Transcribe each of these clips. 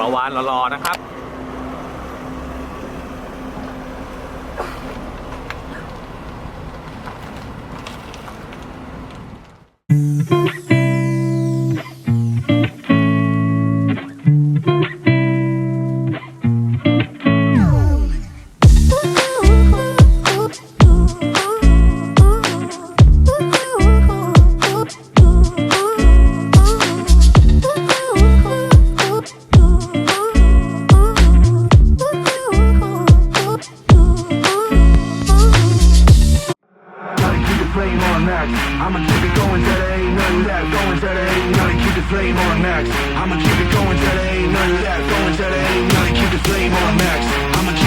ประวานรอๆนะครับ till there ain't nothing. Keep the flame on max. I'ma keep it going there ain't nothing left. Going till there ain't nothing. Keep the flame on max. I'ma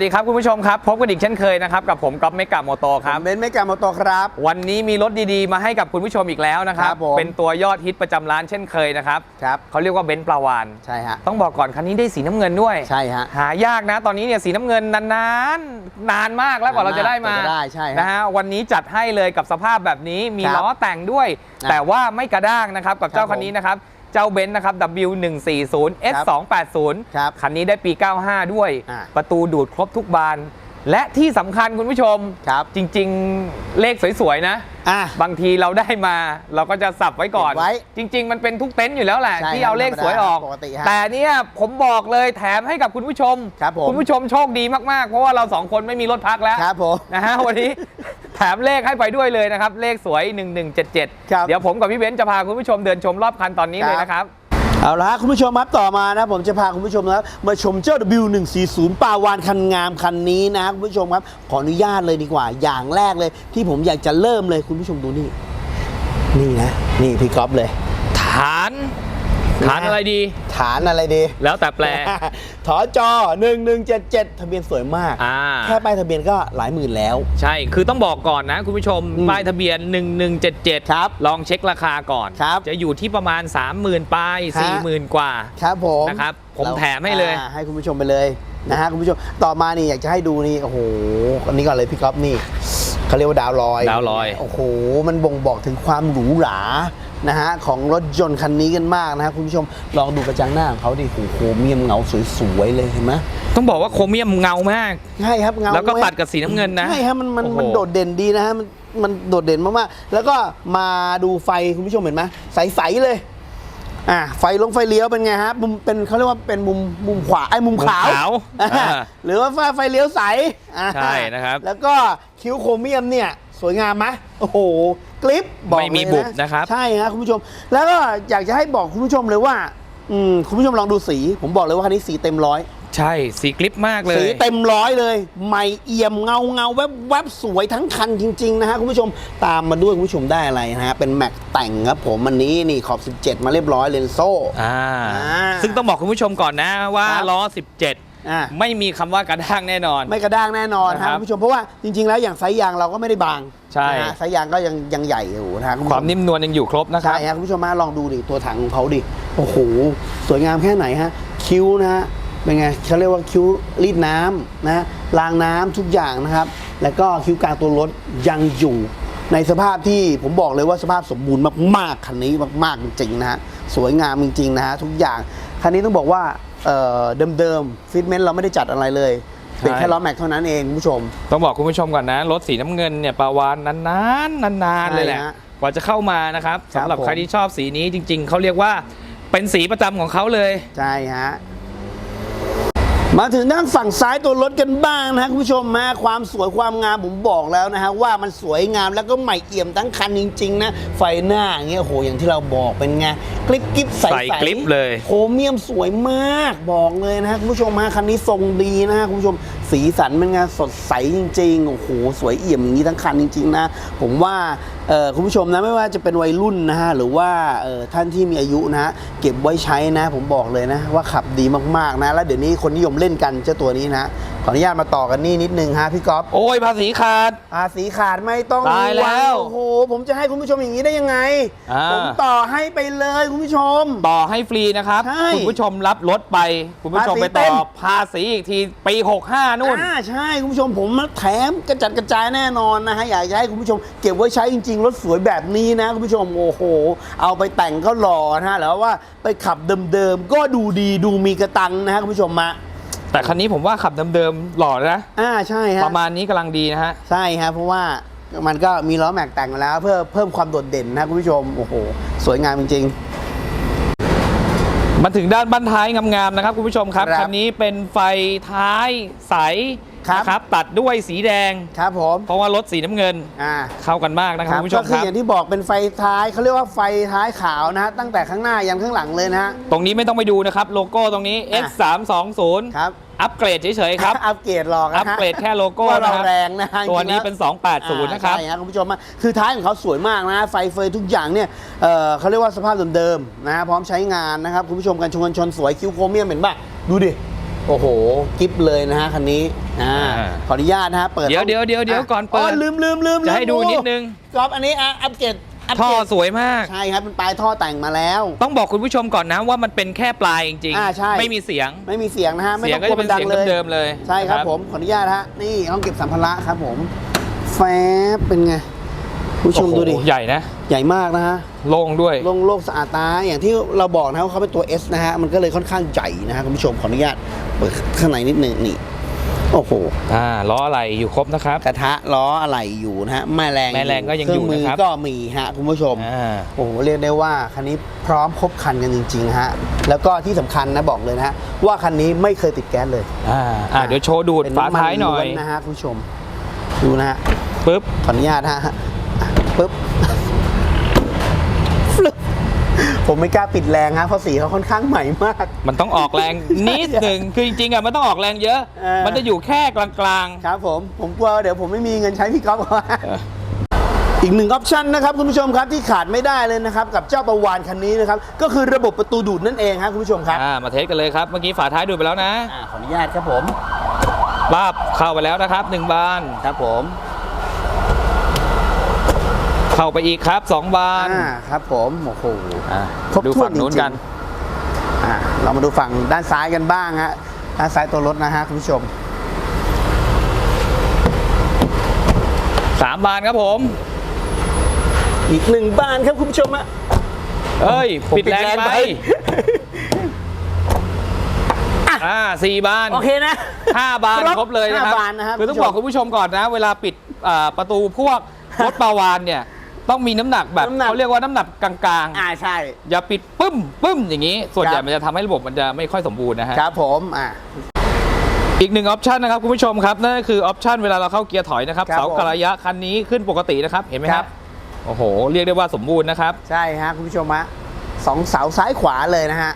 สวัสดีครับคุณผู้ชมครับ พบกันอีกเช่นเคยนะครับ กับผมก๊อฟเมกะโมโตครับเบนซ์เมกาโมโตครับ วันนี้มีรถดีๆ มาให้กับคุณผู้ชมอีกแล้วนะครับ ครับผม เป็นตัวยอดฮิตประจำร้านเช่นเคยนะครับครับ เขาเรียกว่าเบนซ์ปลาวาน ใช่ฮะ ต้องบอกก่อนคันนี้ได้สีน้ำเงินด้วย ใช่ฮะ หายากนะ ตอนนี้เนี่ยสีน้ำเงินนานๆ นานมากแล้วกว่าเราจะได้มากว่าจะได้ใช่ฮะนะฮะวันนี้จัดให้เลยกับสภาพแบบนี้มีครับล้อแต่งด้วย อะแต่ว่าไม่กระด้างนะครับกับเจ้าครับผมคันนี้นะครับ เจ้าเบนซ์นะครับ W140 S280 ครับคันนี้ได้ปี 95 ด้วยอะประตูดูดครบทุกบาน และที่สำคัญคุณผู้ชมครับจริง ๆ เลขสวย ๆ นะ อะ บางทีเราได้มาเราก็จะสับไว้ก่อน เก็บไว้จริง ๆ มันเป็นทุกเต็นท์อยู่แล้วแหละใช่ที่เอาเลขสวยออกปกติฮะแต่เนี่ยผมบอกเลยแถมให้กับคุณผู้ชมครับผม ณผู้ชมโชคดีมากๆ เพราะว่าเราสองคนไม่มีรถพักแล้ว ครับผม นะฮะวันนี้ แถมเลขให้ไปด้วยเลยนะครับ เลขสวย 1177 ครับเดี๋ยวผมกับพี่เบนซ์จะพาคุณผู้ชมเดินชมรอบคันตอนนี้ครับเลยนะครับ เอาละคุณผู้ชมครับต่อมานะผมจะพาคุณผู้ชมนะมาชมเจ้า W140 ปาวานคันงามคันนี้นะคุณผู้ชมครับ ขออนุญาตเลยดีกว่า อย่างแรกเลย ที่ผมอยากจะเริ่มเลยคุณผู้ชมดูนี่ นี่นะ นี่พี่ก๊อฟเลย ฐาน ฐานอะไรดี ฐานอะไรดี แล้วแต่แปลถอจอ1177 ทะเบียนสวยมากอ่าแค่ป้ายทะเบียนก็หลายหมื่นแล้ว ใช่ คือต้องบอกก่อนนะคุณผู้ชมอืมป้ายทะเบียน 1177 ครับ ลองเช็คราคาก่อนครับจะอยู่ที่ประมาณ 30,000ป้ายฮะ40,000 กว่า ครับผมนะครับ ผมราแถมให้เลยอ่าให้คุณผู้ชมไปเลยนะฮะคุณผู้ชม ต่อมานี่อยากจะให้ดูนี่ โอ้โห อันนี้ก่อนเลยพี่ก๊อฟนี่เขาเรียกว่าดาวลอย ดาวลอย โอ้โห มันบ่งบอกถึงความหรูหรา นะฮะของรถยนต์คันนี้กันมากนะฮะคุณผู้ชมลองดูกระจังหน้าของเขาดิโอ้โหเมียมเงาสวยๆเลยเห็นไหมต้องบอกว่าโครเมียมเงามากใช่ครับเงาแล้วก็ไตัดกับสีน้ำเงินนะใช่ครับมันมันโอ้โหมันโดดเด่นดีนะฮะมันมันโดดเด่นมากๆแล้วก็มาดูไฟคุณผู้ชมเห็นไหมใสๆเลยอ่าไฟลงไฟเลี้ยวเป็นไงฮะมุมเป็นเขาเรียกว่าเป็นมุมมุมขวาไอ้มุมขาวมุมขาวอ่าอ่าหรือว่าไฟไฟเลี้ยวใสอ่าใช่นะครับ แล้วก็คิ้วโครเมียมเนี่ย สวยงามไหมโอ้โหกลิปบอกไม่มีเลยบุบนะครับ ใช่ฮะคุณผู้ชม แล้วก็อยากจะให้บอกคุณผู้ชมเลยว่าอืมคุณผู้ชมลองดูสี ผมบอกเลยว่าคันนี้สีเต็มร้อยใช่สีกลิปมากเลยสีเต็มร้อยเลยใหม่เอี่ยมเงาเงาแวบแวบสวยทั้งคันจริง ๆ นะฮะคุณผู้ชมตามมาด้วยคุณผู้ชมได้อะไรนะฮะเป็นแม็กแต่งครับผมอันนี้นี่ขอบ 17 มาเรียบร้อยเลนโซ่ อ่า อ่าซึ่งต้องบอกคุณผู้ชมก่อนนะว่าครับล้อ อ่า17ไม่มีคำว่ากระด้างแน่นอน ไม่กระด้างแน่นอนนะคครัรับบคุณผู้ชมเพราะว่าจริง ๆ แล้วอย่างไซส์ยางเราก็ไม่ได้บางใช่ นะฮะไซส์ยางก็ยังยังใหญ่อยู่นะฮะณผู้คชวามนิ่มนวลยังอยู่ครบนะครัใช่บ ฮะคุณผู้ชมมาลองดูดิตัวถังของเขาดิโอ้โหสวยงามแค่ไหนฮะคิ้วนะฮะเป็นไงเขาเรียกว่าคิ้วรีดน้ำนะรางน้ำทุกอย่างนะครับ แล้วก็คิ้วกลางตัวรถยังอยู่ ในสภาพที่ผมบอกเลยว่าสภาพสมบูรณ์มากๆคันนี้มากๆจริงๆนะฮะสวยงามจริงๆนะฮะทุกอย่างคันนี้ต้องบอกว่าเอ่อ เดิมๆฟิตเมนต์เราไม่ได้จัดอะไรเลยเป็นใช่แค่ล้อแม็กเท่านั้นเองคุณผู้ชม ต้องบอกคุณผู้ชมก่อนนะ รถสีน้ำเงินเนี่ยประวานนานๆนานๆเลยแหละใช่ฮะกว่าจะเข้ามานะครับครับสำหรับผมใครที่ชอบสีนี้จริง ๆเขาเรียกว่าเป็นสีประจำของเขาเลย ใช่ฮะ มาถึงด้านฝั่งซ้ายตัวรถกันบ้างนะฮะคุณผู้ชมมาความสวยความงามผมบอกแล้วนะฮะว่ามันสวยงามแล้วก็ใหม่เอี่ยมทั้งคันจริง ๆ นะ ไฟหน้าอย่างเงี้ยโอ้โหอย่างที่เราบอกเป็นไงกริบกริบใสใส่กริบเลย โครเมียมสวยมากบอกเลยนะฮะคุณผู้ชมมาคันนี้ทรงดีนะฮะคุณผู้ชม สีสันเป็นไงสดใสจริงๆ โอ้โห สวยเอี่ยมอย่างนี้ทั้งคันจริงๆนะ ผมว่าคุณผู้ชมนะไม่ว่าจะเป็นวัยรุ่นนะฮะหรือว่าท่านที่มีอายุนะ เก็บไว้ใช้นะ ผมบอกเลยนะ ว่าขับดีมากๆนะ แล้วเดี๋ยวนี้คนนิยมเล่นกันเจ้าตัวนี้นะขออนุญาตมาต่อกันนี่นิดนึงฮะพี่ก๊อฟโอ้ยภาษีขาด ภาษีขาดไม่ต้องตายแล้วห่งโอ้โห ผมจะให้คุณผู้ชมอย่างนี้ได้ยังไง อ่า ผมต่อให้ไปเลยคุณผู้ชม ต่อให้ฟรีนะครับ ใช่คุณผู้ชมรับรถไป คุณผู้ชมไปภาษีเต็ต่อม ภาษีอีกทีปี 65 นู่น อ่าใช่คุณผู้ชมผมแถมกระจัดกระจายแน่นอนนะฮะอยากจะให้คุณผู้ชมเก็บไว้ใช้จริง ๆ รถสวยแบบนี้นะคุณผู้ชมโอ้โห เอาไปแต่งก็หล่อนะฮะแล้วว่าไปขับเดิมๆก็ดูดีดูมีกระตังนะฮะคุณผู้ชมมา แต่คันนี้ผมว่าขับเดิมๆหล่อนะ อ่าใช่ฮะประมาณนี้กำลังดีนะฮะ ใช่ฮะเพราะว่ามันก็มีล้อแม็กแต่งมาแล้ว เพื่อเพิ่มความโดดเด่นนะคุณผู้ชม โอ้โห สวยงามจริงมาถึงด้านบั้นท้ายงามๆนะครับคุณผู้ชมครับ ครับ คันนี้เป็นไฟท้ายใส ครับนะครับตัดด้วยสีแดงๆครับผมเพราะว่ารถสีน้ำเงินอ่าเข้ากันมากนะครับคุณผู้ชก็มคืคอรับ อย่างที่บอกเป็นไฟท้ายเขาเรียกว่าไฟท้ายขาวนะฮะตั้งแต่ข้างหน้ายันข้างหลังเลยนะฮะ ตรงนี้ไม่ต้องไปดูนะครับ โลโก้ตรงนี้ อะ X 3 2 0ครับ อัปเกรดเฉยๆครับ อัปเกรดหรอกนะฮะอัปเกรดแค่โลโก้ว่านะเราครับ แรงนะฮะตัวนี้จริงๆแล้วเป็น 280 นะครับใช่ครับคุณผู้ชมฮะคือท้ายของเขาสวยมากนะ ไฟเฟยทุกอย่างเนี่ยเอ่อเขาเรียกว่าสภาพเดิมๆนะฮะพร้อมใช้งานนะครับ คุณผู้ชมกันชนกันชนสวยคิ้วโครเมียมเห็นป่ะ ดูดิ โอ้โห กิฟเลยนะฮะคันนี้อ่าอ่า ขออนุญาตนะฮะเปิดเดี๋ยวเดี๋ยวเดี๋ยวเดี๋ยวก่อนเปิด ลืมลืมลืมจะให้ดูนิดนึงกรอบอันนี้อะอัปเกรดอัปท่อเกรดสวยมาก ใช่ครับเป็นปลายท่อแต่งมาแล้ว ต้องบอกคุณผู้ชมก่อนนะว่ามันเป็นแค่ปลายจริงอ่าใช่ ไม่มีเสียง ไม่มีเสียงนะฮะไม่เสียต้องงก็กลัวจะมัเป็นนดังเสียงเลยเดิมๆเลยใช่ครับนะผมขออนุญาตฮะนี่ห้องเก็บสัมภาระครับผมแฟบเป็นไงคุณ ผู้ชมโอ้โหดูดิใหญ่นะ ใหญ่มากนะฮะ โล่งด้วย โล่งโลกสะอาดตา อย่างที่เราบอกนะว่าเขาเป็นตัว S นะฮะ มันก็เลยค่อนข้างใหญ่นะฮะคุณผู้ชมขออนุญาตเปิดข้างในนิดนึงนี่ โอ้โห อ่า ล้ออะไรอยู่ครบนะครับ กระทะล้ออะไรอยู่นะฮะ แม่แรงแม่แรงก็ยังอยู่เครื่มืนะครับ ก็มีฮะคุณผู้ชม อ่า โอ้โหเรียกได้ว่าคันนี้พร้อมครบคันกันจริงๆฮะ แล้วก็ที่สำคัญนะบอกเลยนะฮะว่าคันนี้ไม่เคยติดแก๊สเลยอ่า อ่า เดี๋ยวโชว์ดูดเป็นฝาน้ำมันท้ายหน่อย ล้วนนะฮะคุณผู้ชม ดูนะฮะ ปึ๊บ ขออนุญาตฮะ ผมไม่กล้าปิดแรงฮะเพราะสีเขาค่อนข้างใหม่มาก มันต้องออกแรงนิดหนึ่งคือจริงๆอะมันต้องออกแรงเยอะ เออ มันจะอยู่แค่กลางครับผมผมกลัวเดี๋ยวผมไม่มีเงินใช้พี่ก๊อฟเอออีกหนึ่งออปชันนะครับคุณผู้ชมครับที่ขาดไม่ได้เลยนะครับกับเจ้าประวานคันนี้นะครับก็คือระบบประตูดูดนั่นเองครับคุณผู้ชมครับๆอ่ามาเทสกันเลยครับ เมื่อกี้ฝาท้ายดูดไปแล้วนะอ่าขออนุญาตครับผมลาบเข้าไปแล้วนะครับหนึ่งบานครับผม เข้าไปอีกครับสองบานอ่าครับผมโอ้โหอ่าครบดูถ้วนฝั่งนู้นจริงๆกันอ่าเรามาดูฝั่งด้านซ้ายกันบ้างฮะด้านซ้ายตัวรถนะฮะคุณผู้ชมสามบานครับผม อีกหนึ่งบ้านครับคุณผู้ชมฮะเอ้ย ผมปิดแรงไปอ่าสี่บาน โอเคนะ ห้าบานครบครบเลยนะครับห้าบานนะครับคือต้องคุณผู้ชมบอกคุณผู้ชมก่อนนะ เวลาปิดอ่าประตูพวกรถปาวานเนี่ย ต้องมีน้ำหนักแบบน้ำหนัก เขาเรียกว่าน้ำหนักกลางอ่าใช่ ๆ อย่าปิดปึ้มปึ้มอย่างนี้ ส่วนใหญ่ครับ มันจะทำให้ระบบมันจะไม่ค่อยสมบูรณ์นะฮะ ครับผมอ่า อีกหนึ่งออปชันนะครับคุณผู้ชมครับ นั่นก็คือออปชันเวลาเราเข้าเกียร์ถอยนะครับครับเสากระยะคันนี้ขึ้นปกตินะครับ เห็นไหมคครัรับ บ โอ้โห เรียกได้ว่าสมบูรณ์นะครับ ใช่ฮะคุณผู้ชมฮะสองเสาซ้ายขวาเลยนะฮะ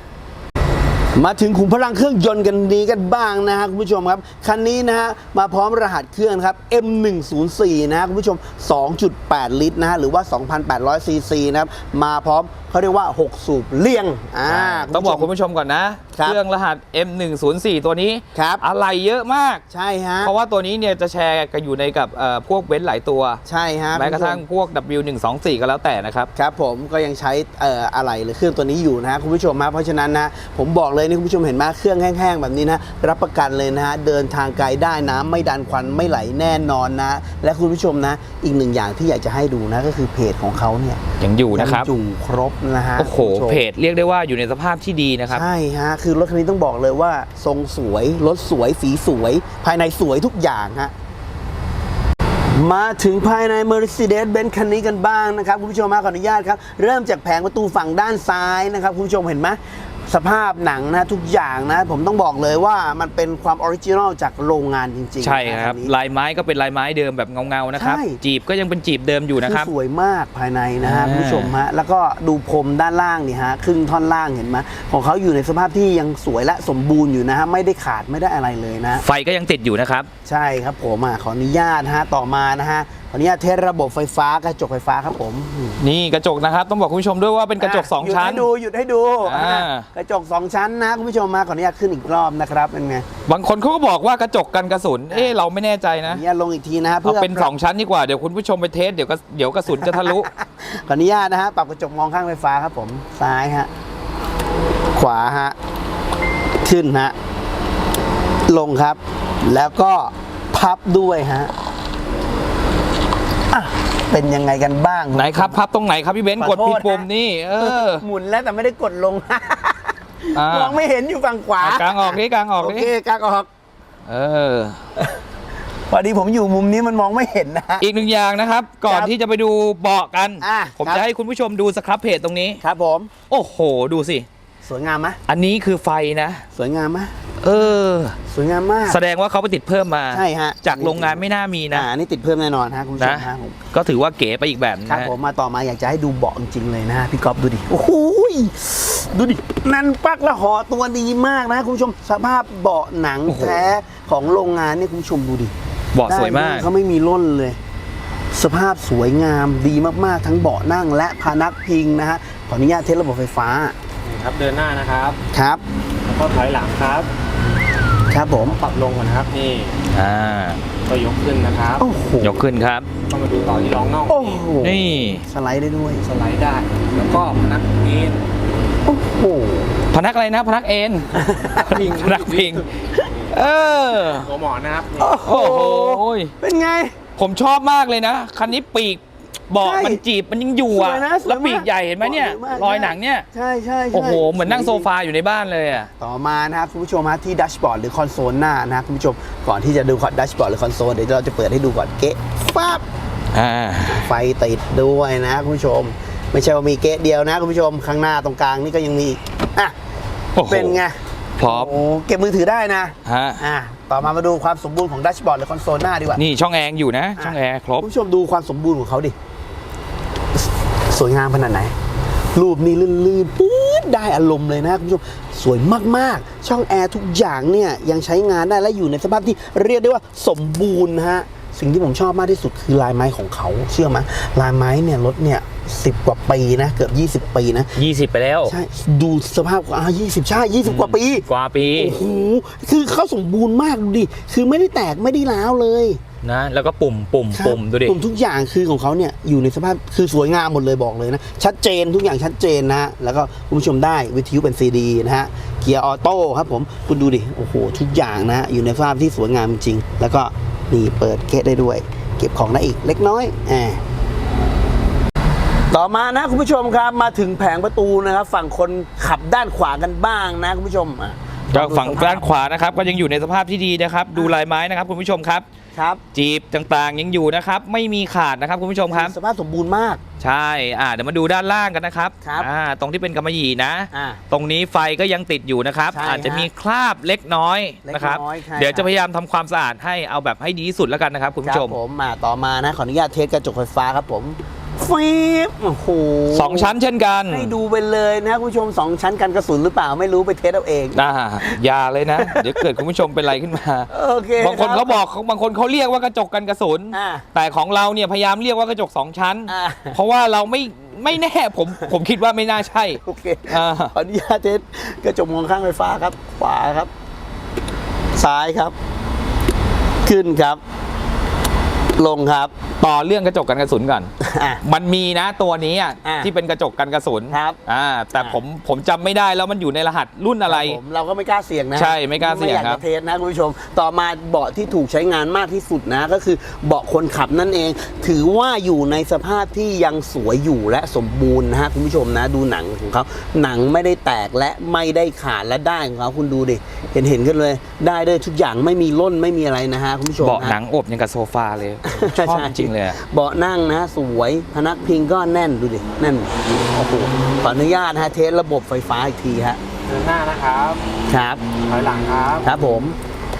มาถึงขุมพลังเครื่องยนต์กันดีกันบ้างนะฮะคุณผู้ชมครับ คันนี้นะฮะมาพร้อมรหัสเครื่องครับ M104 นะฮะคุณผู้ชม 2.8 ลิตรนะฮะหรือว่า 2,800ซีซีนะครับ มาพร้อมเขาเรียกว่า 6 สูบเลี่ยงอ่าต้องบอกคุณผู้ชมผู้ชมก่อนนะครับ เครื่องรหัส M104 ตัวนี้ครับอะไรเยอะมากใช่ฮะเพราะว่าตัวนี้เนี่ยจะแชร์กันอยู่ในกับเอ่อพวกเบนซ์หลายตัวใช่ฮะแม้กระทั่งคุณผู้ชพวก W124 ก็แล้วแต่นะครับครับผมก็ยังใช้เอ่ออะไรหรือเครื่องตัวนี้อยู่นะฮะคุณผู้ชมฮะเพราะฉะนั้นนะผมบอกเลยนี่คุณผู้ชมเห็นไหมเครื่องแห้งๆแบบนี้นะรับประกันเลยนะฮะเดินทางไกลได้น้ำไม่ดันควันไม่ไหลแน่นอนนะ และคุณผู้ชมนะอีกหนึ่งอย่างที่อยากจะให้ดูนะก็คือเพจของเขาเนี่ยยังอยู่นะครับยังอยู่ครบนะฮะโอ้โหคุณผู้ชมเพจเรียกได้ว่าอยู่ในสภาพที่ดีนะครับใช่ฮะคือรถคันนี้ต้องบอกเลยว่า ทรงสวย รถสวย สีสวย ภายในสวยทุกอย่างฮะ มาถึงภายใน Mercedes-Benz คันนี้กันบ้างนะครับ คุณผู้ชมมาขออนุญาตครับ เริ่มจากแผงประตูฝั่งด้านซ้ายนะครับ คุณผู้ชมเห็นไหม สภาพหนังนะทุกอย่างนะ ผมต้องบอกเลยว่ามันเป็นความออริจินอลจากโรงงานจริงๆใช่นะครับนนี้ลายไม้ก็เป็นลายไม้เดิมแบบเงาๆนะครับใช่จีบก็ยังเป็นจีบเดิมอยู่นะครับอสวยมากภายในนะฮะอ่าคุณผู้ชมฮะแล้วก็ดูพรมด้านล่างนี่ฮะครึ่งท่อนล่างเห็นไหมของเขาอยู่ในสภาพที่ยังสวยและสมบูรณ์อยู่นะฮะไม่ได้ขาดไม่ได้อะไรเลยนะ ไฟก็ยังติดอยู่นะครับ ใช่ครับผมอะขออนุญาตนะฮะต่อมานะฮะ ขออนุญาตเทสระบบไฟฟ้ากระจกไฟฟ้าครับผมนี่กระจกนะครับต้องบอกคุณผู้ชมด้วยว่าเป็นกระจกอ่2ชั้นหยุดให้ดูหยุดให้ดูอ่าอะกระจก 2 ชั้นนะคุณผู้ชมมาขออนุญาตขึ้นอีกรอบนะครับเป็นไงบางคนเขาก็บอกว่ากระจกกันกระสุนเอ๊ะเราไม่แน่ใจขอนะอนุญาตลงอีกทีนะฮะเอาเพื่อเป็น 2 ชั้นดีกว่าเดี๋ยวคุณผู้ชมไปเทสเดี๋ยวกระเดี๋ยวกระสุนจะทะลุขออนุญาตนะฮะปรับกระจกมองข้างไฟฟ้าครับผมซ้ายฮะขวาฮะขึ้นฮะลงครับ แล้วก็พับด้วยฮะ อะเป็นยังไงกันบ้าง ไหนครับพับตรงไหนครับพี่เบนซ์ขกอดโทษผิดปุ่มนะ นี่ เออ หมุนแล้วแต่ไม่ได้กดลงอ่ามองไม่เห็นอยู่ฝั่งขวาอะกลางออกดิกลางออกโอดิเคกางออกเออ พอดีผมอยู่มุมนี้มันมองไม่เห็นนะฮะอีกหนึ่งอย่างนะครับ ก่อนครับที่จะไปดูเบาะกัน อะผมครับ จะให้คุณผู้ชมดูสครับเพจตรงนี้ ครับผม โอ้โห ดูสิ สวยงามไหมอันนี้คือไฟนะ สวยงามไหม เออ สวยงามมาก แสดงว่าเขาไปติดเพิ่มมาใช่ฮะจากโรงงานไม่น่ามีนะ อ่านี่ติดเพิ่มแน่นอนฮะคุณผู้ชนะมฮะผมก็ถือว่าเก๋ไปอีกแบบนะครับผมมาต่อมาอยากจะให้ดูเบาะจริงๆเลยนะฮะพี่ก๊อฟดูดิโอ้โหยดูดินันปักและห่อตัวดีมากนะคุณผู้ชมสภาพเบาะหนังโอ้โหแท้ของโรงงานเนี่ยคุณผู้ชมดูดิเบาะสวยมากด้นเขาไม่มีร่นเลย สภาพสวยงามดีมากๆ ทั้งเบาะนั่งและพานักพิงนะฮะขออนุญาตเทสระบบไฟฟ้าครับเดินหน้านะครับครับ แล้วก็ถอยหลังครับ ครับผม ปรับลงก่อนนะครับนี่อ่าก็ยกขึ้นนะครับโอ้โหยกขึ้นครับก็มาดูต่อที่รองน่องโอ้โหนี่สไลด์ได้ด้วยสไลด์ได้ แล้วก็พนักนี้โอ้โหพนักอะไรนะ พนักเอ็นพิงพนักพิง เออหัวหมอนนะครับนี่โอ้โหโอ้โหเป็นไง ผมชอบมากเลยนะ คันนี้ปีก เบาะใช่มันจีบมันยังอยู่อะสวยนะสวยมากแล้วปีกใหญ่เห็นไหมเนี่ย สวยมาก รอยหนังเนี่ย ใช่ใช่ใช่ โอ้โห เหมือนนั่งโซฟาอยู่ในบ้านเลยอะต่อมานะครับคุณผู้ชมฮะที่ดัชบอร์ดหรือคอนโซลหน้านะครับคุณผู้ชมก่อนที่จะดูดัชบอร์ดหรือคอนโซลเดี๋ยวเราจะเปิดให้ดูก่อนเก๊ะปั๊บอ่า ไฟติดด้วยนะคุณผู้ชม ไม่ใช่ว่ามีเก๊ะเดียวนะคุณผู้ชมข้างหน้าตรงกลางนี่ก็ยังมีอีกอะโอ้โห เป็นไงพร้อม โอ้เก็บมือถือได้นะฮะ อะต่อมามาดูความสมบูรณ์ของดัชบอร์ดหรือคอนโซลหน้าดีกว่านี่ช่องแอร์อยู่นะ ช่องแอร์ครบ คุณผู้ชมดูความสมบูรณ์ของเขาดิ สวยงามขนาดไหน รูปนี้ลื่นๆปื๊ดได้อารมณ์เลยนะคุณผู้ชมสวยมากๆ ช่องแอร์ทุกอย่างเนี่ยยังใช้งานได้และอยู่ในสภาพที่เรียกได้ว่าสมบูรณ์ฮะ สิ่งที่ผมชอบมากที่สุดคือลายไม้ของเขาเชื่อไหมลายไม้เนี่ยรถเนี่ยสิบกว่าปีนะ เกือบ20ปีนะ20ไปแล้ว ใช่ ดูสภาพอ่า20ใช่20กว่าปี กว่าปี โอ้โห คือเขาสมบูรณ์มากดูดิ คือไม่ได้แตกไม่ได้ร้าวเลยนะ แล้วก็ปุ่มปุ่มครับปุ่มดูดิ ปุ่มทุกอย่างคือของเขาเนี่ยอยู่ในสภาพคือสวยงามหมดเลยบอกเลยนะ ชัดเจนทุกอย่างชัดเจนนะฮะแล้วก็คุณผู้ชมได้วิทยุเป็นซีดีนะฮะ เกียร์ออโต้ครับผม คุณดูดิ โอ้โห ทุกอย่างนะฮะอยู่ในสภาพที่สวยงามจริง แล้วก็ นี่เปิดเกะได้ด้วย เก็บของได้อีกเล็กน้อยแอบต่อมานะคุณผู้ชมครับมาถึงแผงประตูนะครับ ฝั่งคนขับด้านขวากันบ้างนะคุณผู้ชมอะก็ฝั่งด้านขวานะครับ ก็ยังอยู่ในสภาพที่ดีนะครับ ดูลายไม้นะครับคุณผู้ชมครับ ครับ จีบต่างๆยังอยู่นะครับ ไม่มีขาดนะครับคุณผู้ชมครับ สภาพสมบูรณ์มาก ใช่อ่าเดี๋ยวมาดูด้านล่างกันนะครับครับอ่าตรงที่เป็นกำมะหยี่นะ อ่า ตรงนี้ไฟก็ยังติดอยู่นะครับ ใช่อาจจะมีคราบเล็กน้อยนะครับ เล็กน้อยใช่ เดี๋ยวครัจะบพยายามทำความสะอาดให้เอาแบบให้ดีที่สุดแล้วกันนะครับคุณผู้ชมครับผมมาต่อมานะขออนุญาตเทสกระจกไฟฟ้าครับผม ฟีบโอ้โหสองชั้นเช่นกัน ให้ดูไปเลยนะคุณผู้ชมสองชั้นกันกระสุนหรือเปล่าไม่รู้ไปเทสเอาเองอ่าอย่าเลยนะ เดี๋ยวเกิดคุณผู้ชมเป็นอะไรขึ้นมาโอเคบางคนรัเขาบอกบางคนเขาเรียกว่ากระจกกันกระสุนอ่าแต่ของเราเนี่ยพยายามเรียกว่ากระจกสองชั้นอ่าเพราะว่าเราไม่ไม่แน่ผมผมคิดว่าไม่น่าใช่โอเคอ่าขออนุญาตเทสกระจกมองข้างไฟฟ้าครับ ขวาครับ ซ้ายครับ ขึ้นครับ ลงครับ ต่อเรื่องกระจกกันกระสุนก่อน อะ มันมีนะตัวนี้อะอ่าที่เป็นกระจกกันกระสุนครับอ่าแต่อ่าผมผมจำไม่ได้แล้วมันอยู่ในรหัสรุ่นอะไร ผมเราก็ไม่กล้าเสี่ยงนะใช่ไม่กล้าเสี่ยงไม่อยากครัจะบเทสนะคุณผู้ชม ต่อมาเบาะที่ถูกใช้งานมากที่สุดนะ ก็คือเบาะคนขับนั่นเอง ถือว่าอยู่ในสภาพที่ยังสวยอยู่และสมบูรณ์นะฮะคุณผู้ชมนะดูหนังของเขาหนังไม่ได้แตกและไม่ได้ขาดและได้ของเขาคุณดูดิเห็นเห็นกันเลย ได้ด้วยทุกอย่างไม่มีร่นไม่มีอะไรนะฮะคุณผู้ชมเบาะฮะหนังอบยังกับโซฟาเลยชอบจริงๆเลยอะเบาะนั่งนะสวยพนักพิงก็แน่นดูดิแน่นโอ้โหขออนุญาตนะฮะเทสระบบไฟฟ้าอีกทีฮะเดินหน้านะครับครับถอยหลังครับ ครับผม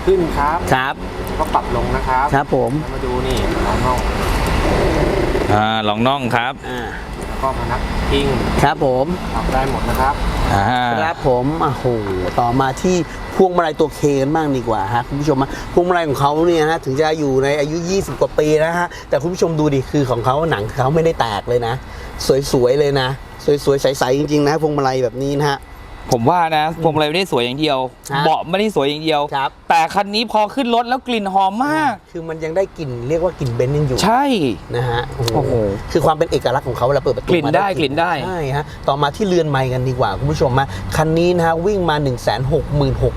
ขึ้นครับครับแล้วก็ปรับลงนะครับครับผมแล้วมาดูนี่ล้อน่องอ่าลองน่องครับอ่าแล้วก็พนักพิงครับผมปรับได้หมดนะครับ อ่า ครับผมโอ้โหต่อมาที่พวงมาลัยตัวเคกันบ้างดีกว่าฮะคุณผู้ชมฮะพวงมาลัยของเขาเนี่ยฮะถึงจะอยู่ในอายุ 20 กว่าปีนะฮะแต่คุณผู้ชมดูดิคือของเขาหนังเขาไม่ได้แตกเลยนะ สวยๆเลยนะ สวยๆใสๆจริงๆนะพวงมาลัยแบบนี้นะฮะ ผมว่านะพวงมาลัยไม่ได้สวยอย่างเดียวครับเบาะไม่ได้สวยอย่างเดียว ครับ แต่คันนี้พอขึ้นรถแล้วกลิ่นหอมมาก คือมันยังได้กลิ่นเรียกว่ากลิ่นเบนซ์ยังอยู่ ใช่ นะฮะโอ้โอ้โหโหคือความเป็นเอกลักษณ์ของเขาเวลาเปิดประตูกลิ่นมาได้กลิ่นได้ ใช่ฮะ ต่อมาที่เรือนไม้กันดีกว่า คุณผู้ชมมาคันนี้นะฮะ วิ่งมา 1 6 6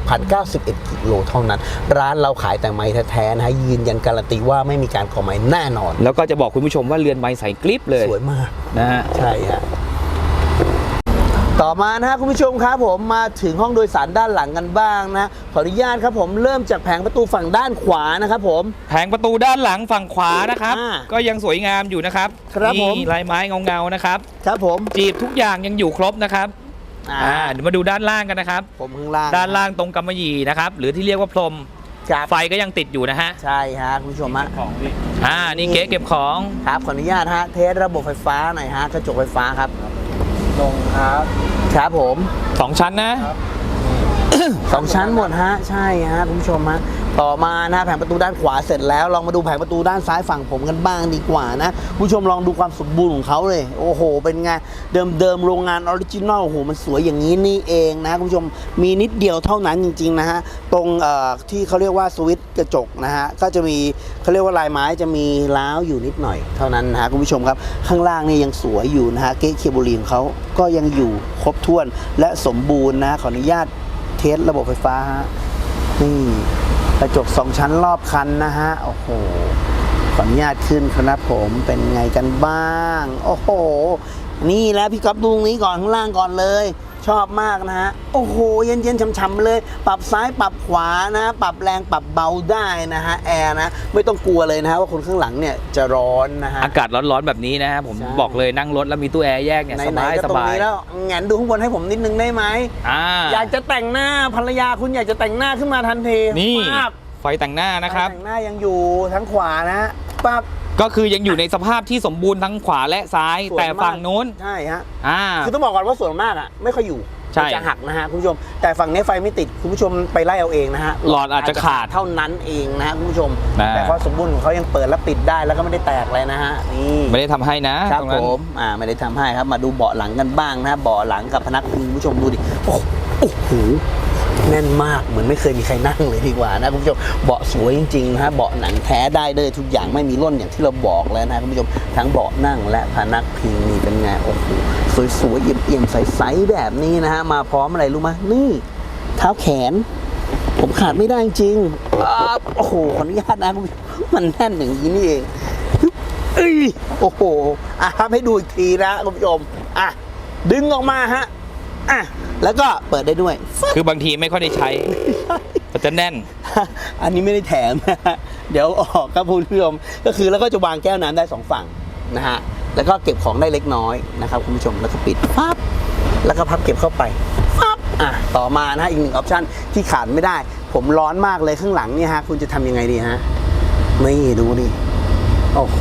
0 91กิโลเท่านั้น ร้านเราขายแต่ไม้แท้ๆนะฮะ ยืนยันการันตีว่าไม่มีการขอไม้แน่นอน แล้วก็จะบอกคุณผู้ชมว่าเรือนไม้ใสกริปเลยสวยมาก นะฮะ ใช่ฮะ ต่อมานะฮะคุณผู้ชมครับผมมาถึงห้องโดยสารด้านหลังกันบ้างนะขออนุญาตครับผมเริ่มจากแผงประตูฝั่งด้านขวานะครับผม แผงประตูด้านหลังฝั่งขวานะครับ อ่าก็ยังสวยงามอยู่นะครับครับผม นี่ลายไม้เงาๆนะครับ ครับผมจีบทุกอย่างยังอยู่ครบนะครับอ่าอ่าเดี๋ยวมาดูด้านล่างกันนะครับ ผมข้างล่างด้านล่างตรงกำมะหยี่นะครับ หรือที่เรียกว่าพรมครับไฟก็ยังติดอยู่นะฮะใช่ฮะคุณผู้ชมฮะของดิอ่านี่เก๊เก็บของ ครับขออนุญาตฮะเทสระบบไฟฟ้าหน่อยฮะกระจกไฟฟ้าครับ ลงครับครับผม สองชั้นนะ สองชั้นหมดฮะ ใช่ฮะคุณผู้ชมฮะ ต่อมานะแผงประตูด้านขวาเสร็จแล้วลองมาดูแผงประตูด้านซ้ายฝั่งผมกันบ้างดีกว่านะผู้ชมลองดูความสมบูรณ์ของเขาเลยโอ้โห เป็นไงเดิมเดิมๆโรงงานออริจินอลโอ้โหมันสวยอย่างนี้นี่เองนะคุณผู้ชมมีนิดเดียวเท่านั้นจริงๆนะฮะตรงที่เขาเรียกว่าสวิตช์กระจกนะฮะก็จะมีเขาเรียกว่าลายไม้จะมีล้าวอยู่นิดหน่อยเท่านั้นนะฮะคุณผู้ชมครับข้างล่างนี่ยังสวยอยู่นะฮะเก๊เคเบิลลีของเขาก็ยังอยู่ครบถ้วนและสมบูรณ์นะขออนุญาตเทสระบบไฟฟ้าฮะนี่ กระจกสองชั้นรอบคันนะฮะ โอ้โห ขออนุญาตขึ้นครับผมเป็นไงกันบ้าง โอ้โห นี่แล้วพี่ก๊อฟดูตรงนี้ก่อนข้างล่างก่อนเลย ชอบมากนะฮะ โอ้โห เย็นๆช่ำๆเลย ปรับซ้ายปรับขวานะ ปรับแรงปรับเบาได้นะฮะแอร์นะ ไม่ต้องกลัวเลยนะฮะว่าคนข้างหลังเนี่ยจะร้อนนะฮะ อากาศร้อนๆแบบนี้นะฮะผมใช่ บอกเลยนั่งรถแล้วมีตู้แอร์แยกเนี่ยสไหนบายๆก็สตรงบายนี้แล้วแงนดูข้างบนให้ผมนิดนึงได้ไหม อ่าอยากจะแต่งหน้าภรรยาคุณอยากจะแต่งหน้าขึ้นมาทันทีนี่ ปั๊บไฟแต่งหน้านะครับ แต่งหน้ายังอยู่ทั้งขวานะปั๊บ ก็คือยังอยู่ในสภาพที่สมบูรณ์ทั้งขวาและซ้ายสวยแต่ฝั่งมากนู้น ใช่ฮะอ่า คือต้องบอกก่อนว่าส่วนมากอะไม่ค่อยอยู่ใช่มันจะหักนะฮะคุณผู้ชม แต่ฝั่งนี้ไฟไม่ติดคุณผู้ชมไปไล่เอาเองนะฮะหลอดอาจจะขาดเท่านั้นเองนะฮะคุณผู้ชม นะ แต่ความสมบูรณ์ของเขายังเปิดและปิดได้แล้วก็ไม่ได้แตกเลยนะฮะนี่ไม่ได้ทำให้นะครับตรงผนั้น มอ่าไม่ได้ทำให้ครับมาดูเบาะหลังกันบ้างนะเบาะหลังกับพนักพิงคุณผู้ชมดูดิโอ้โหโอ้โห แน่นมากเหมือนไม่เคยมีใครนั่งเลยดีกว่านะคุณผู้ชมเบาะสวยจริงๆนะฮะเบาะหนังแท้ได้เลยทุกอย่างไม่มีร่นอย่างที่เราบอกแล้วนะคุณผู้ชมทั้งเบาะนั่งและพนักพิงนี่เป็นไงโอ้โหสวยๆเอี่ยมๆใสๆแบบนี้นะฮะมาพร้อมอะไรรู้ไหมนี่เท้าแขน ผมขาดไม่ได้จริงอโอ้โหขออนุญาตนะคุณผู้ชมมันแน่นอย่างนี้นี่เองเอ้ยโอ้โหอะให้ดูอีกทีนะคุณผู้ชมอะดึงออกมาฮะ อะแล้วก็เปิดได้ด้วย คือบางทีไม่ค่อยได้ใช้มันจะแน่น อันนี้ไม่ได้แถมนะฮะเดี๋ยวออกครับคุณผู้ชมก็คือแล้วก็จะวางแก้วน้ำได้สองฝั่งนะฮะแล้วก็เก็บของได้เล็กน้อยนะครับคุณผู้ชมแล้วก็ปิดปั๊บแล้วก็พับเก็บเข้าไปปั๊บอะต่อมานะฮะอีกหนึ่งออปชันที่ขาดไม่ได้ ผมร้อนมากเลยข้างหลังเนี่ยฮะคุณจะทำยังไงดีฮะนี่ดูดิโอ้โห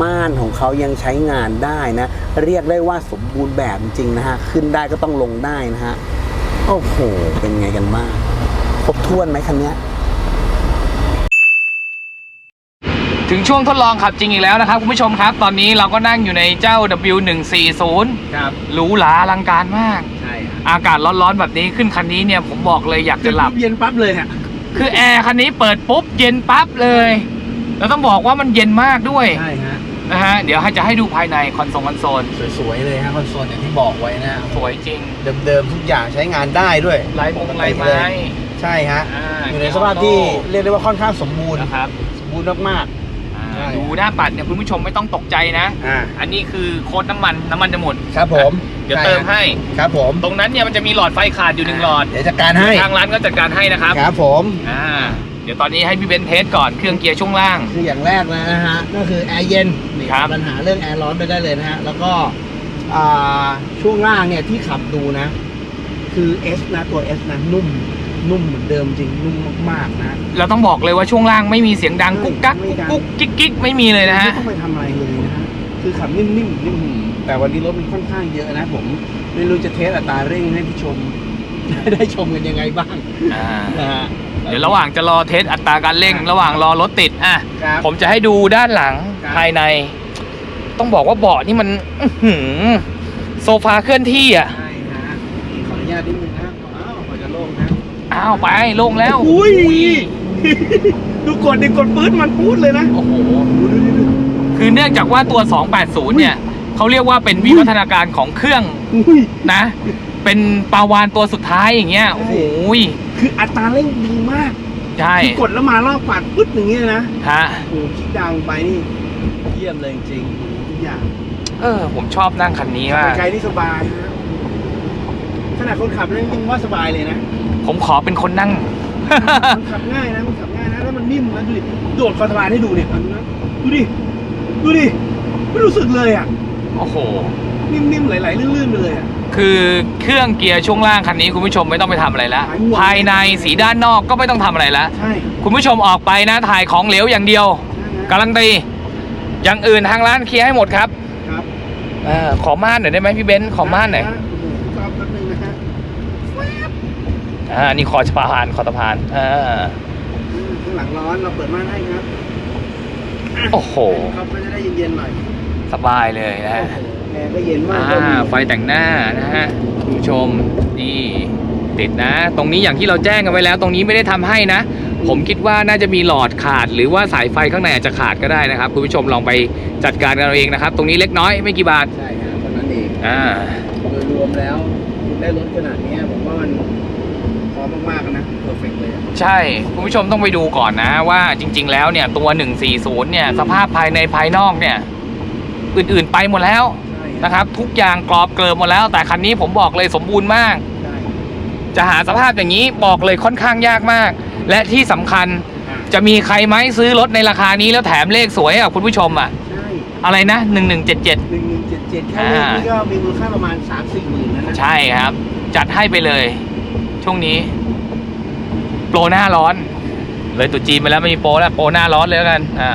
ม่านของเขายังใช้งานได้นะ เรียกได้ว่าสมบูรณ์แบบจริงๆนะฮะ ขึ้นได้ก็ต้องลงได้นะฮะ โอ้โห เป็นไงกันบ้างครบถ้วนไหมคันเนี้ยถึงช่วงทดลองขับจริงอีกแล้วนะครับ คุณผู้ชมครับ ตอนนี้เราก็นั่งอยู่ในเจ้า W140 ครับหรูหราอลังการมาก ใช่อากาศร้อนๆแบบนี้ขึ้นคันนี้เนี่ยผมบอกเลยอยากจะหลับ เย็นปั๊บเลยฮะคือแอร์คันนี้เปิดปุ๊บเย็นปั๊บเลย แล้วต้องบอกว่ามันเย็นมากด้วยใช่ฮะนะฮะเดี๋ยวให้จะให้ดูภายในคอนโซลคอนโซลสวยๆเลยฮะคอนโซลอย่างที่บอกไว้นะสวยจริง เดิมๆทุกอย่างใช้งานได้ด้วยลายมงลายไม้ใช่ฮะอ่าอยู่ในสภาพที่เรียกได้ว่าค่อนข้างสมบูรณ์นะครับสมบูรณ์มากอ่าใช่ดูหน้าปัดเนี่ยคุณผู้ชมไม่ต้องตกใจนะๆอ่าอันนี้คือโค้ดน้ำมันน้ำมันจะหมดครับผมเดี๋ยวช่เติมให้ครับผมตรงนั้นเนี่ยมันจะมีหลอดไฟขาดอยู่หนึ่งหลอดเดี๋ยวจัดการให้ทางร้านก็จัดการให้นะครับครับผมอ่าเดี๋ยวตอนนี้ให้พี่เบนซ์เทสก่อนเครื่องเกียร์ช่วงล่าง คืออย่างแรกนะฮะก็คือแอร์เย็นนี่ครับ ปัญหาเรื่องแอร์ร้อนไปได้เลยนะฮะแล้วก็อ่าช่วงล่างเนี่ยที่ขับดูนะ คือ S นะตัว S นะนุ่มนุ่มเหมือนเดิมจริงนุ่มมากๆนะ เราต้องบอกเลยว่าช่วงล่างไม่มีเสียงดังกุ๊กกักไม่กุ๊กดังกุ๊กกิ๊กกิ๊กไม่มีเลยนะฮะ ไม่ต้องไปทำอะไรเลยนะฮะ คือขับนิ่มๆนิ่มแต่วันนี้รถมันค่อนข้างเยอะนะผม ไม่รู้จะเทสอัตราเร่งให้ผู้ชม ได้ชมกันยังไงบ้างอ่า นะฮะ เดี๋ยวระหว่างจะรอเทสอัตราการเร่ง ระหว่างรอรถติดอะครับผมจะให้ดูด้านหลังครับ ภายใน ต้องบอกว่าเบาะนี่มันอื้อหือโซฟาเคลื่อนที่อะใช่ฮะขออนุญาตนิดนึงนะอ้าวพอจะโล่งนะอ้าวไปลงแล้วอุ้ยดูกดดิกดปื๊ดมันพูดเลยนะโอ้โห ดูดูดูดู คือเนื่องจากว่าตัว 280 เนี่ยเขาเรียกว่าเป็นวิวัฒนาการของเครื่องอุ้ย นะ เป็นปาวานตัวสุดท้ายอย่างเงี้ย โอ้โห คืออัตราเร่งดีมากใช่คือกดแล้วมารอบปาดปึ๊ดอย่างเงี้ยนะฮะโอ้โหคลิกดาวน์ลงไปนี่เยี่ยมเลยจริงๆทุกอย่างเออ ผมชอบนั่งคันนี้มากไกลๆนี่สบายนะขนาดคนขับนั่งยังว่าสบายเลยนะผมขอเป็นคนนั่งมันขับง่ายนะมันขับง่ายนะแล้วมันนิ่มนะดูดิโดดคอสะพานให้ดูเนี่ยเอาดูนะดูดิดูดิไม่รู้สึกเลยอะโอ้โห นิ่มๆไหลๆลื่นๆไปเลยอะ คือเครื่องเกียร์ช่วงล่างคันนี้คุณผู้ชมไม่ต้องไปทำอะไรแล้วหายห่วงภายในสีด้านนอกก็ไม่ต้องทำอะไรแล้ว ใช่คุณผู้ชมออกไปนะถ่ายของเหลวอย่างเดียวใช่นะการันตีอย่างอื่นทางร้านเคลียร์ให้หมดครับครับเออขอม่านหน่อยได้ไหมพี่เบนซ์ขอม่านหน่อยโอ้โหชอบแป๊บนึงนะฮะอ่านี่คอสะพานคอสะพานอ่าข้างหลังร้อนเราเปิดม่านให้ครับะโอ้โหครับก็จะได้เย็นๆหน่อยสบายเลยนะฮะโอ้โห แอร์ก็เย็นมากอ่าก็มีไฟแต่งหน้านะฮะคุณผู้ชมนี่ติดนะ ตรงนี้อย่างที่เราแจ้งกันไว้แล้ว ตรงนี้ไม่ได้ทำให้นะ ผมคิดว่าน่าจะมีหลอดขาด หรือว่าสายไฟข้างในอาจจะขาดก็ได้นะครับคุณผู้ชมลองไปจัดการกันเอาเองนะครับ ตรงนี้เล็กน้อยไม่กี่บาทใช่ครับเท่านั้นเองอ่าโดยรวมแล้วคุณได้รถขนาดเนี้ยผมว่ามันพร้อมมากๆนะเพอร์เฟกเลยอะใช่คุณผู้ชมต้องไปดูก่อนนะว่าจริง ๆ แล้วเนี่ยตัว 140 เนี่ยสภาพภายในภายนอกเนี่ยอื่นๆไปหมดแล้วใช่ นะครับ ทุกอย่างกรอบเกลิมหมดแล้ว แต่คันนี้ผมบอกเลยสมบูรณ์มากใช่จะหาสภาพอย่างนี้บอกเลยค่อนข้างยากมาก และที่สำคัญอะจะมีใครไหมซื้อรถในราคานี้แล้วแถมเลขสวยอะคุณผู้ชมอะใช่อะไรนะ1177หนึ่งหนึ่งเจ็ดเจ็ดแค่เลขนี้ก็มีมูลค่าประมาณสามสี่หมื่นนะนะใช่ครับ จัดให้ไปเลย ช่วงนี้ โปรหน้าร้อน เลยตุจีนไปแล้วไม่มีโปรแล้วโปรหน้าร้อนเลยแล้วกันอ่า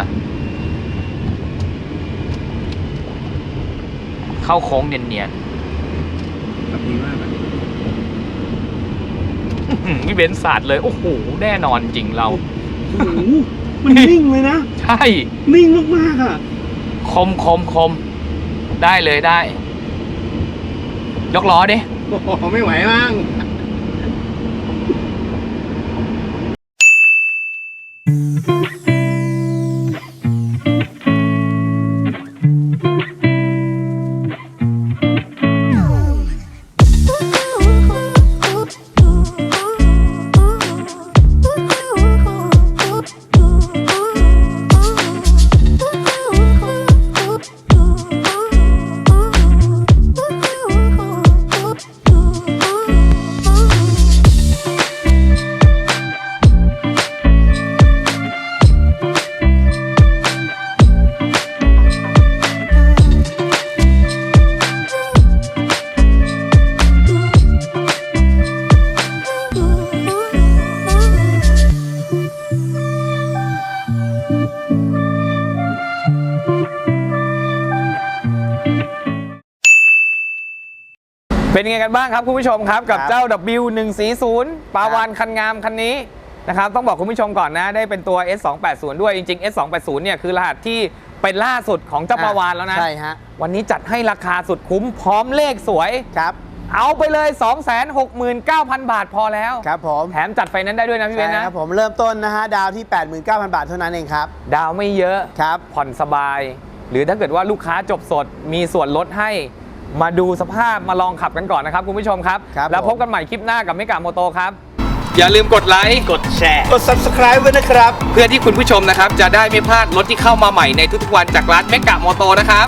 เข้าโค้งเนียนแบบดีมากอะๆอื้อหือพี่เบนซ์สาดเลย โอ้โห แน่นอนจริงเรา โอ้โหมันนิ่งเลยนะ ใช่ นิ่งมากๆอะ คมคมคม ได้เลยได้ ยกล้อดิ โอ้โหไม่ไหวมั้ง บ้างครับคุณผู้ชมครับกับครับเจ้า W140 ปาวานคันงามคันนี้นะครับต้องบอกคุณผู้ชมก่อนนะได้เป็นตัว S280 ด้วยจริงๆ S280 เนี่ยคือรหัสที่เป็นล่าสุดของเจ้าปาวานแล้วนะใช่ฮะวันนี้จัดให้ราคาสุดคุ้มพร้อมเลขสวยครับเอาไปเลย 269,000 บาทพอแล้ว ครับผม แถมจัดไฟนั้นซ์ได้ด้วยนะพี่เบใช่นซ์คนะรับผมเริ่มต้นนะฮะ ดาวที่ 89,000 บาทเท่านั้นเองครับ ดาวไม่เยอะครับผ่อนสบาย หรือถ้าเกิดว่าลูกค้าจบสดมีส่วนลดให้ มาดูสภาพมาลองขับกันก่อนนะครับคุณผู้ชมครับ ครับแล้วผมพบกันใหม่คลิปหน้ากับมิกาโมโตครับ อย่าลืมกดไลค์กดแชร์ กด subscribe ไว้นะครับ เพื่อที่คุณผู้ชมนะครับ จะได้ไม่พลาดรถที่เข้ามาใหม่ในทุกๆวันจากร้านเมกะโมโตนะครับ